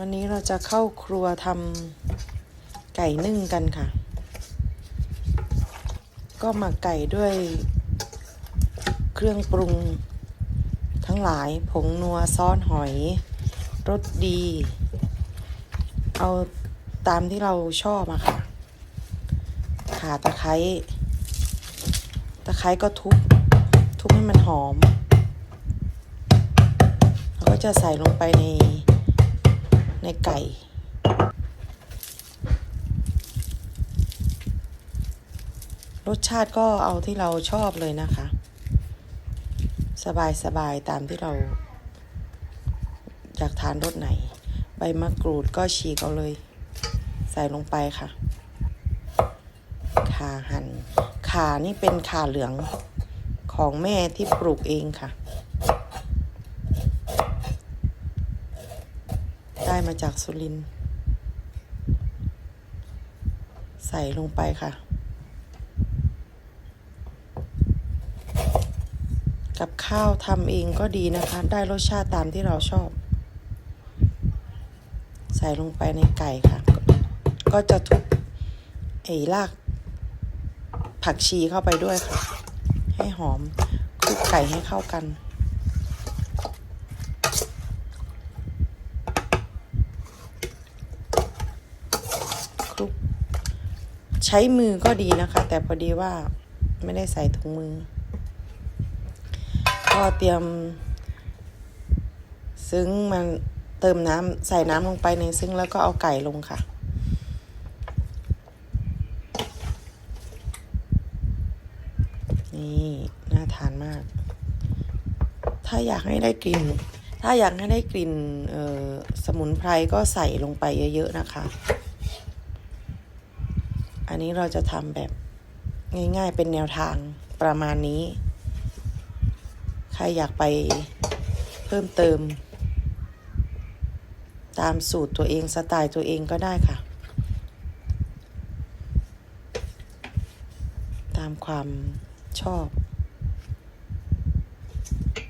วันนี้เราจะเข้าครัวทำไก่นึ่งกันค่ะ ก็หมักไก่ด้วยเครื่องปรุงทั้งหลายผงนัวซอสหอยรสดี เอาตามที่เราชอบอะค่ะ ขาตะไคร้ตะไคร้ก็ทุบทุบให้มันหอม แล้วก็จะใส่ลงไปใน ในไก่รสชาติก็เอาที่เราชอบเลยนะคะ สบายสบายตามที่เรา อยากทานรสไหน ใบมะกรูดก็ฉีกเอาเลย ใส่ลงไปค่ะข่าหัน่นข่านี่เป็นข่าเหลืองของแม่ที่ปลูกเองค่ะ ได้มาจากสุรินใส่ลงไปค่ะ กับข้าวทำเองก็ดีนะคะ ได้รสชาติตามที่เราชอบ ใส่ลงไปในไก่ค่ะ ก็จะทุบไอ้รากผักชีเข้าไปด้วยค่ะ ให้หอมคลุกไก่ให้เข้ากัน คลุก ใช้มือก็ดีนะคะ แต่พอดีว่าไม่ได้ใส่ถุงมือ ก็เตรียม ซึ้งมันเติมน้ำใส่น้ำลงไปในซึ้งแล้วก็เอาไก่ลงค่ะนี่น่าทานมาก ถ้าอยากให้ได้กลิ่น ถ้าอยากให้ได้กลิ่นสมุนไพรก็ใส่ลงไปเยอะ ๆ นะคะ อันนี้เราจะทำแบบง่ายๆเป็นแนวทางประมาณนี้ ใครอยากไปเพิ่มเติม ตามสูตรตัวเองสไตล์ตัวเองก็ได้ค่ะ ตามความชอบ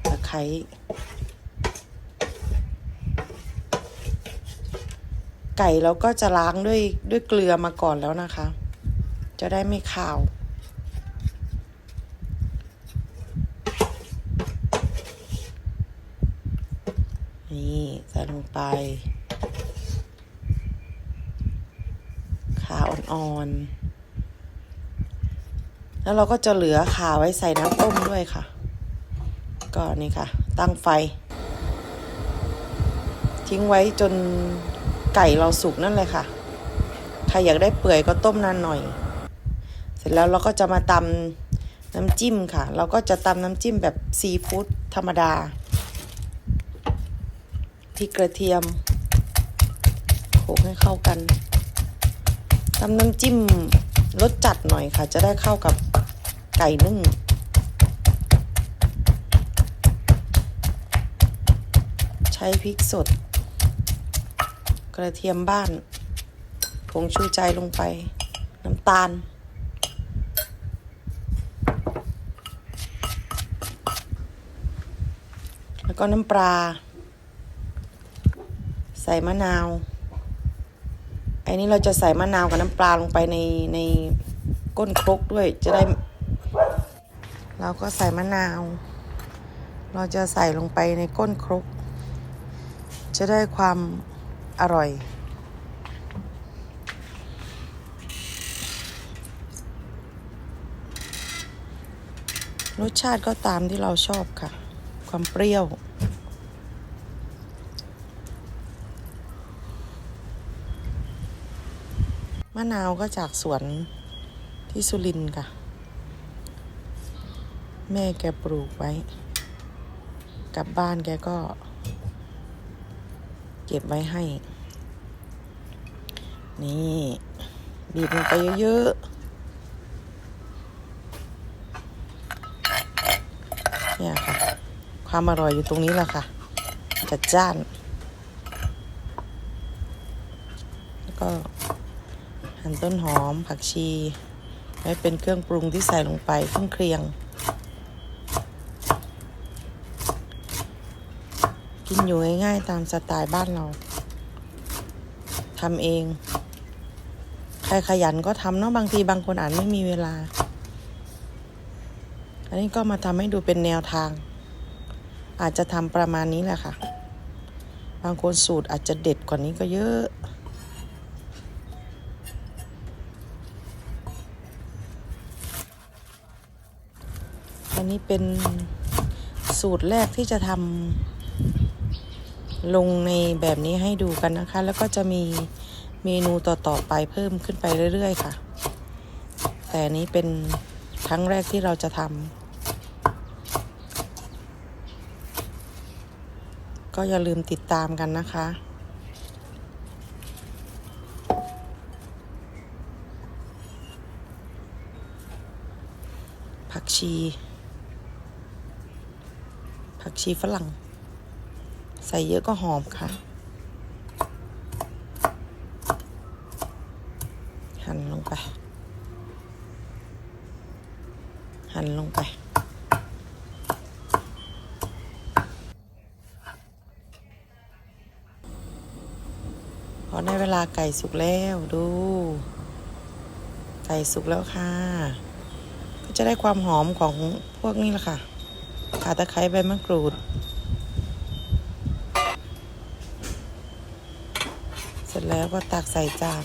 ตะไคร้ไก่เราก็จะล้างด้วยด้วยเกลือมาก่อนแล้วนะคะ จะได้ไม่ขาว นี่ใส่ลงไป ขาอ่อนๆ แล้วเราก็จะเหลือขาไว้ใส่น้ำต้มด้วยค่ะ ก็นี่ค่ะ ตั้งไฟ ทิ้งไว้จนไก่เราสุกนั่นเลยค่ะ ใครอยากได้เปื่อยก็ต้มนานหน่อย ร็จแล้วเราก็จะมาตำน้ำจิ้มค่ะ เราก็จะตำน้ำจิ้มแบบซีฟู้ดธรรมดาพริกกระเทียมโขลกให้เข้ากันทำน้ำจิ้มรสจัดหน่อยค่ะ จะได้เข้ากับไก่นึ่ง ใช้พริกสด กระเทียมบ้านผงชูใจลงไป น้ำตาล แล้วก็น้ำปลา ใส่มะนาวไอ้นี้เราจะใส่มะนาวกับน้ำปลาลงไปในในก้นครกด้วยจะได้ เราก็ใส่มะนาว เราจะใส่ลงไปในก้นครก จะได้ความอร่อยรสชาติก็ตามที่เราชอบค่ะ ความเปรี้ยว มะนาวก็จากสวนที่สุรินค่ะ แม่แกปลูกไว้ กลับบ้านแกก็ เก็บไว้ให้ นี่ บีบลงไปเยอะ ๆ เนี่ยค่ะ ความอร่อยอยู่ตรงนี้แหละค่ะ จัดจ้าน แล้วก็หั่นต้นหอมผักชีไว้เป็นเครื่องปรุงที่ใส่ลงไปเครื่องเคียง กินอยู่ง่ายๆตามสไตล์บ้านเราทำเอง ใครขยันก็ทำเนาะบางทีบางคนอาจไม่มีเวลา อันนี้ก็มาทำให้ดูเป็นแนวทาง อาจจะทำประมาณนี้แหละค่ะ บางคนสูตรอาจจะเด็ดกว่านี้ก็เยอะอันนี้เป็นสูตรแรกที่จะทำลงในแบบนี้ให้ดูกันนะคะ แล้วก็จะมีเมนูต่อๆไปเพิ่มขึ้นไปเรื่อย ๆ ค่ะ แต่นนี้เป็นครั้งแรกที่เราจะทำ ก็อย่าลืมติดตามกันนะคะ ผักชี ผักชีฝรั่ง ใส่เยอะก็หอมค่ะ หั่นลงไป หั่นลงไป พอได้เวลาไก่สุกแล้วดู ไก่สุกแล้วค่ะ ก็จะได้ความหอมของพวกนี้แหละค่ะขาตะไคร้ใบมะกรูด เสร็จแล้วก็ตักใส่จาน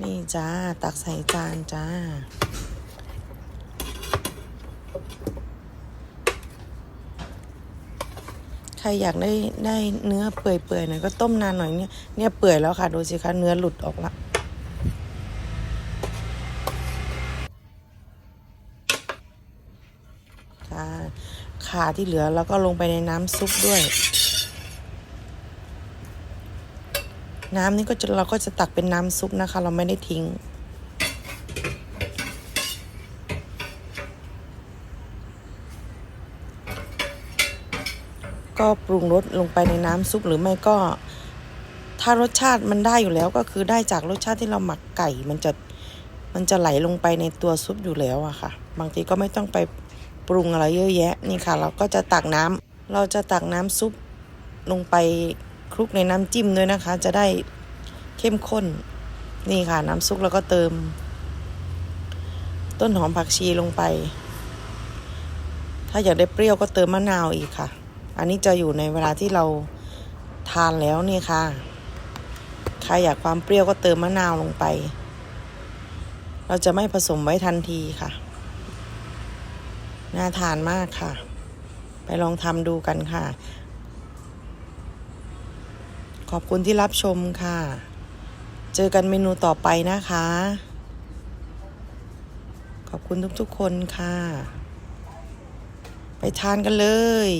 นี่จ้า ตักใส่จานจ้า ใค รอยากได้ได้เนื้อเปื่อยๆหน่อยก็ต้มนานหน่อยเนี่ยเนี่ยเปื่อยแล้วค่ะดูสิคะเนื้อหลุดออกละค่ะขาที่เหลือแล้วก็ลงไปในน้ำซุปด้วย น้ำนี้ก็จะเราก็จะตักเป็นน้ำซุปนะคะ เราไม่ได้ทิ้ง ก็ปรุงรสลงไปในน้ำซุปหรือไม่ก็ ถ้ารสชาติมันได้อยู่แล้วก็คือได้จากรสชาติที่เราหมักไก่ มันจะมันจะไหลลงไปในตัวซุปอยู่แล้วอะค่ะ บางทีก็ไม่ต้องไปปรุงอะไรเยอะแยะนี่ค่ะ เราก็จะตักน้ำเราจะตักน้ำซุปลงไปคลุกในน้ำจิ้มด้วยนะคะ จะได้เข้มข้นนี่ค่ะ น้ำซุปแล้วก็เติม ต้นหอมผักชีลงไป ถ้าอยากได้เปรี้ยวก็เติมมะนาวอีกค่ะ อันนี้จะอยู่ในเวลาที่เราทานแล้วนี่ค่ะ ใครอยากความเปรี้ยวก็เติมมะนาวลงไป เราจะไม่ผสมไว้ทันทีค่ะ น่าทานมากค่ะ ไปลองทำดูกันค่ะ ขอบคุณที่รับชมค่ะ เจอกันเมนูต่อไปนะคะ ขอบคุณทุกๆคนค่ะ ไปทานกันเลย